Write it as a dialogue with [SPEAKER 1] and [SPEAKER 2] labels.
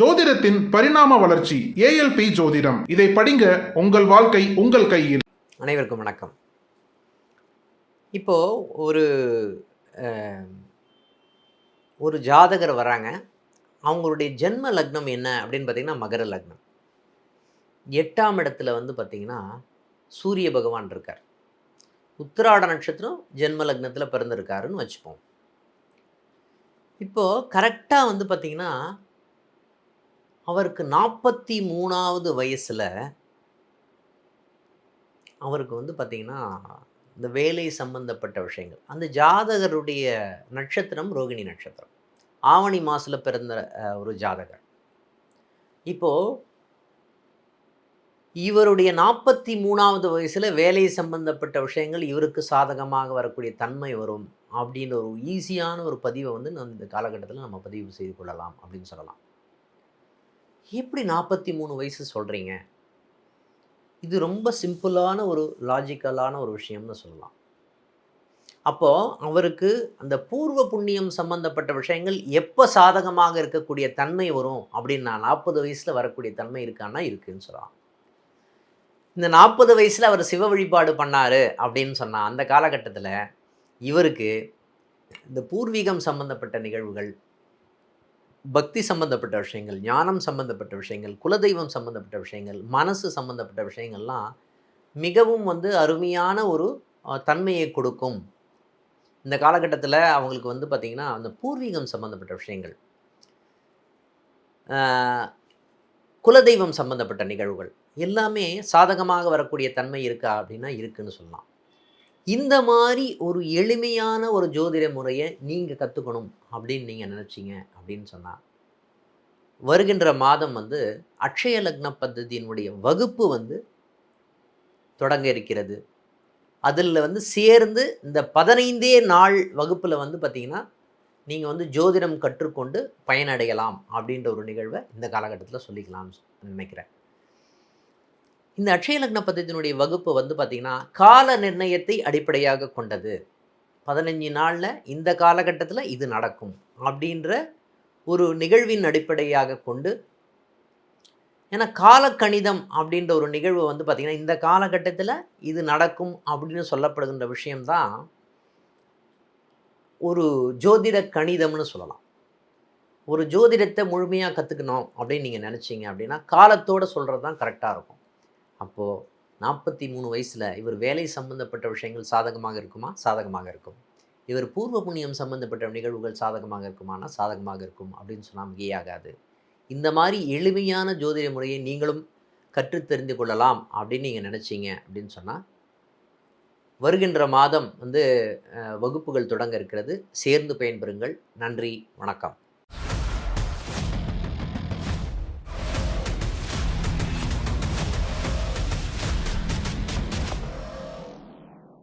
[SPEAKER 1] ஜோதிடத்தின் பரிணாம வளர்ச்சி ஏஎல்பி ஜோதிடம். இதை படிங்க உங்கள் வாழ்க்கை உங்கள் கையில்.
[SPEAKER 2] அனைவருக்கும் வணக்கம். இப்போ ஒரு ஒரு ஜாதகர் வராங்க. அவங்களுடைய ஜென்ம லக்னம் என்ன அப்படின்னு பார்த்தீங்கன்னா மகர லக்னம். எட்டாம் இடத்துல வந்து பார்த்தீங்கன்னா சூரிய பகவான் இருக்கார். உத்திராட நட்சத்திரம் ஜென்ம லக்னத்தில் பிறந்திருக்காருன்னு வச்சுப்போம். இப்போ கரெக்டாக வந்து பார்த்தீங்கன்னா அவருக்கு நாற்பத்தி மூணாவது வயசில் அவருக்கு வந்து பார்த்திங்கன்னா இந்த வேலை சம்பந்தப்பட்ட விஷயங்கள். அந்த ஜாதகருடைய நட்சத்திரம் ரோகிணி நட்சத்திரம். ஆவணி மாதத்தில் பிறந்த ஒரு ஜாதகர். இப்போது இவருடைய நாற்பத்தி மூணாவது வயசில் வேலை சம்பந்தப்பட்ட விஷயங்கள் இவருக்கு சாதகமாக வரக்கூடிய தன்மை வரும் அப்படின்ற ஒரு ஈஸியான ஒரு பதிவை வந்து நம்ம இந்த காலகட்டத்தில் நம்ம பதிவு செய்து கொள்ளலாம் அப்படின்னு சொல்லலாம். எப்படி நாற்பத்தி மூணு வயசு சொல்கிறீங்க இது ரொம்ப சிம்பிளான ஒரு லாஜிக்கலான ஒரு விஷயம்னு சொல்லலாம். அப்போது அவருக்கு அந்த பூர்வ புண்ணியம் சம்பந்தப்பட்ட விஷயங்கள் எப்போ சாதகமாக இருக்கக்கூடிய தன்மை வரும்? அப்படின்னா நாற்பது வயசில் வரக்கூடிய தன்மை இருக்கான்னா இருக்குன்னு சொல்லலாம் இந்த நாற்பது வயசில் அவர் சிவ வழிபாடு பண்ணார் அப்படின்னு சொன்னால் அந்த காலகட்டத்தில் இவருக்கு இந்த பூர்வீகம் சம்பந்தப்பட்ட நிகழ்வுகள் பக்தி சம்பந்தப்பட்ட விஷயங்கள் ஞானம் சம்பந்தப்பட்ட விஷயங்கள் குலதெய்வம் சம்பந்தப்பட்ட விஷயங்கள் மனசு சம்பந்தப்பட்ட விஷயங்கள்லாம் மிகவும் வந்து அருமையான ஒரு தன்மையை கொடுக்கும். இந்த காலகட்டத்தில் அவங்களுக்கு வந்து பார்த்திங்கன்னா அந்த பூர்வீகம் சம்பந்தப்பட்ட விஷயங்கள் குலதெய்வம் சம்பந்தப்பட்ட நிகழ்வுகள் எல்லாமே சாதகமாக வரக்கூடிய தன்மை இருக்கா? அப்படின்னா இருக்குன்னு சொல்லலாம். இந்த மாதிரி ஒரு எளிமையான ஒரு ஜோதிட முறையை நீங்கள் கற்றுக்கணும் அப்படின்னு நீங்கள் நினச்சிங்க அப்படின்னு சொன்னால் வருகின்ற மாதம் வந்து அக்ஷய லக்ன பద్ధதியினுடைய வகுப்பு வந்து தொடங்க இருக்கிறது. அதில் வந்து சேர்ந்து இந்த பதினைந்தே நாள் வகுப்பில் வந்து பார்த்திங்கன்னா நீங்கள் வந்து ஜோதிடம் கற்றுக்கொண்டு பயனடையலாம் அப்படின்ற ஒரு நிகழ்வை இந்த காலகட்டத்தில் சொல்லிக்கலாம்னு நினைக்கிறேன். இந்த அக்ஷய லக்ன பద్ధதியினுடைய வகுப்பு வந்து பார்த்திங்கன்னா கால நிர்ணயத்தை அடிப்படையாக கொண்டது. பதினஞ்சு நாளில் இந்த காலகட்டத்தில் இது நடக்கும் அப்படின்ற ஒரு நிகழ்வின் அடிப்படையாக கொண்டு ஏன்னா காலக்கணிதம் அப்படின்ற ஒரு நிகழ்வு வந்து பார்த்திங்கன்னா இந்த காலகட்டத்தில் இது நடக்கும் அப்படின்னு சொல்லப்படுகின்ற விஷயம்தான் ஒரு ஜோதிட கணிதம்னு சொல்லலாம். ஒரு ஜோதிடத்தை முழுமையாக கற்றுக்கணும் அப்படின்னு நீங்கள் நினச்சிங்க அப்படின்னா காலத்தோடு சொல்கிறது தான் கரெக்டாக இருக்கும். அப்போது நாற்பத்தி மூணு வயசில் இவர் வேலை சம்பந்தப்பட்ட விஷயங்கள் சாதகமாக இருக்குமா? சாதகமாக இருக்கும். இவர் பூர்வ புண்ணியம் சம்பந்தப்பட்ட நிகழ்வுகள் சாதகமாக இருக்குமானா? சாதகமாக இருக்கும் அப்படின்னு சொன்னால் மிகையாகாது இந்த மாதிரி எளிமையான ஜோதிட முறையை நீங்களும் கற்று தெரிந்து கொள்ளலாம் அப்படின்னு நீங்கள் நினச்சிங்க அப்படின்னு சொன்னால் வருகின்ற மாதம் வந்து வகுப்புகள் தொடங்க இருக்கிறது. சேர்ந்து பயன்பெறுங்கள். நன்றி. வணக்கம்.